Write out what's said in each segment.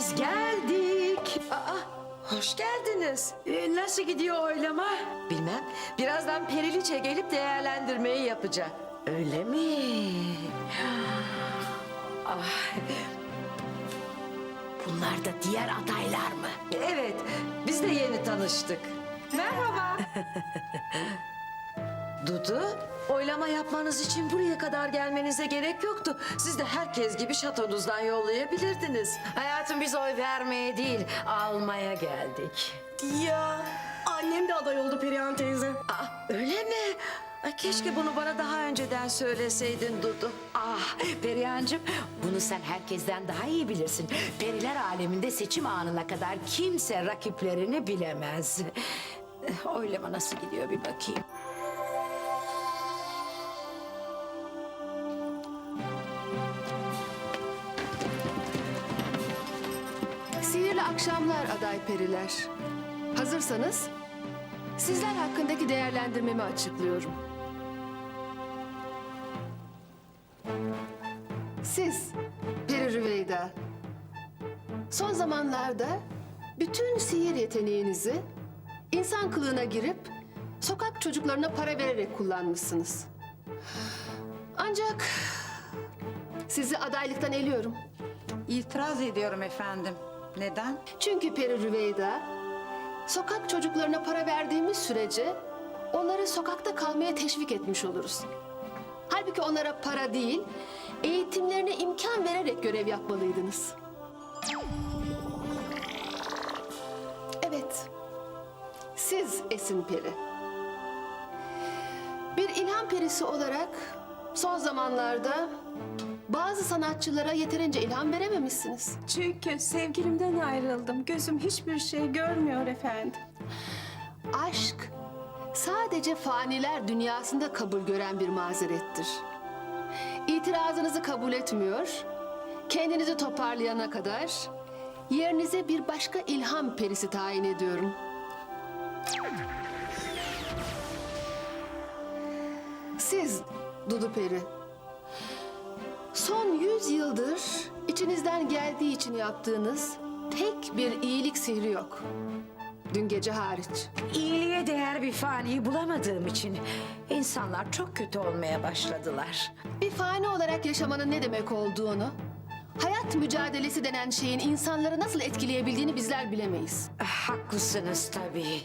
Biz geldik. Aa, hoş geldiniz. Ee, nasıl gidiyor oylama? Bilmem, birazdan Periliçe gelip değerlendirmeyi yapacak. Öyle mi? Ah. Bunlar da diğer adaylar mı? Evet, biz de yeni tanıştık. Merhaba. Dudu, oylama yapmanız için buraya kadar gelmenize gerek yoktu. Siz de herkes gibi şatonuzdan yollayabilirdiniz. Hayatım biz oy vermeye değil, almaya geldik. Ya annem de aday oldu Perihan teyze. Aa, öyle mi? Ay, keşke bunu bana daha önceden söyleseydin Dudu. Ah Perihan'cığım bunu sen herkesten daha iyi bilirsin. Periler aleminde seçim anına kadar kimse rakiplerini bilemez. Eh, Oylama nasıl gidiyor bir bakayım. Akşamlar aday periler. Hazırsanız sizler hakkındaki değerlendirmemi açıklıyorum. Siz Peri Rüveyda. Son zamanlarda bütün sihir yeteneğinizi insan kılığına girip sokak çocuklarına para vererek kullanmışsınız. Ancak sizi adaylıktan eliyorum. İtiraz ediyorum efendim. Neden? Çünkü Peri Rüveyda, sokak çocuklarına para verdiğimiz sürece onları sokakta kalmaya teşvik etmiş oluruz. Halbuki onlara para değil, eğitimlerine imkan vererek görev yapmalıydınız. Evet, siz Esin Peri. Bir ilham perisi olarak son zamanlarda bazı sanatçılara yeterince ilham verememişsiniz. Çünkü sevgilimden ayrıldım. Gözüm hiçbir şey görmüyor efendim. Aşk sadece faniler dünyasında kabul gören bir mazerettir. İtirazınızı kabul etmiyor, kendinizi toparlayana kadar yerinize bir başka ilham perisi tayin ediyorum. Siz Dudu Peri, son yüz yıldır içinizden geldiği için yaptığınız tek bir iyilik sihri yok. Dün gece hariç. İyiliğe değer bir faniyi bulamadığım için insanlar çok kötü olmaya başladılar. Bir fani olarak yaşamanın ne demek olduğunu, hayat mücadelesi denen şeyin insanları nasıl etkileyebildiğini bizler bilemeyiz. Ah, Haklısınız tabii.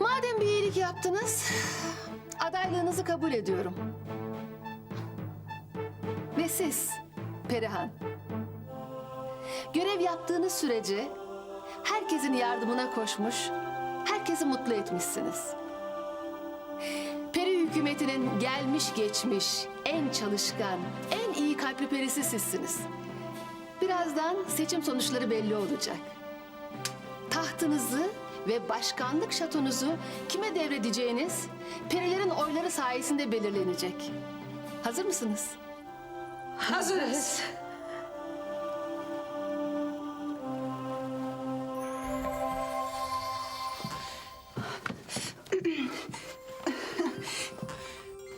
Madem bir iyilik yaptınız, adaylığınızı kabul ediyorum. Siz, Perihan, görev yaptığınız sürece herkesin yardımına koşmuş, herkesi mutlu etmişsiniz. Peri hükümetinin gelmiş geçmiş, en çalışkan, en iyi kalpli perisi sizsiniz. Birazdan seçim sonuçları belli olacak. Tahtınızı ve başkanlık şatonuzu kime devredeceğiniz perilerin oyları sayesinde belirlenecek. Hazır mısınız? Hazırız.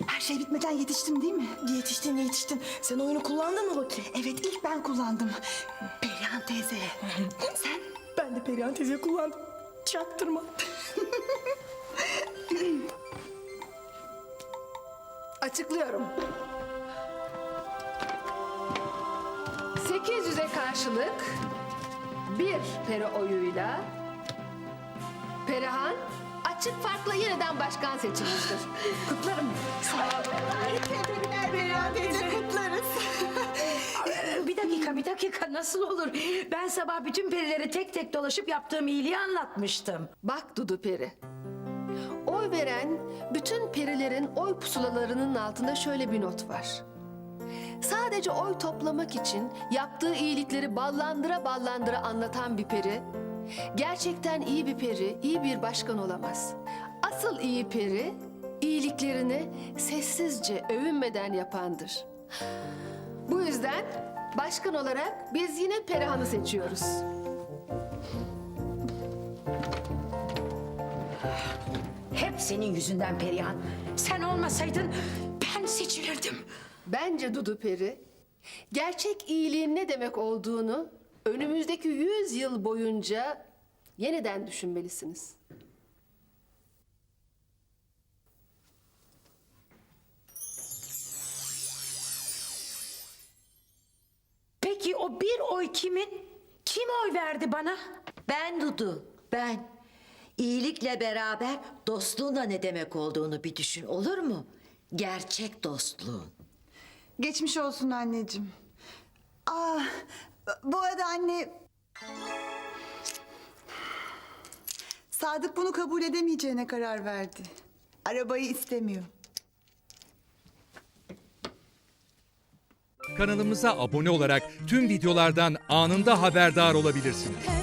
Her şey bitmeden yetiştim değil mi? Yetiştin yetiştin. Sen oyunu kullandın mı bakayım? Evet ilk ben kullandım. Perihan teyze. Sen? Ben de Perihan teyze kullandım. Çaktırma. Açıklıyorum. 800'e karşılık bir peri oyuyla Perihan açık farkla yeniden başkan seçilmiştir. Kutlarım. Tebrikler Perihan teyze kutlarız. Ee, Bir dakika, bir dakika nasıl olur? Ben sabah bütün perileri tek tek dolaşıp yaptığım iyiliği anlatmıştım. Bak Dudu Peri. Oy veren bütün perilerin oy pusulalarının altında şöyle bir not var. Sadece oy toplamak için yaptığı iyilikleri ballandıra ballandıra anlatan bir peri, gerçekten iyi bir peri, iyi bir başkan olamaz. Asıl iyi peri, iyiliklerini sessizce övünmeden yapandır. Bu yüzden başkan olarak biz yine Perihan'ı seçiyoruz. Hep senin yüzünden Perihan. Sen olmasaydın ben seçilirdim. Bence Dudu Peri, gerçek iyiliğin ne demek olduğunu önümüzdeki yüz yıl boyunca yeniden düşünmelisiniz. Peki o bir oy kimin? Kim oy verdi bana? Ben Dudu, ben. İyilikle beraber dostluğun da ne demek olduğunu bir düşün olur mu? Gerçek dostluğun. Geçmiş olsun anneciğim. Aa, bu arada anne... Sadık bunu kabul edemeyeceğine karar verdi. Arabayı istemiyor. Kanalımıza abone olarak tüm videolardan anında haberdar olabilirsiniz.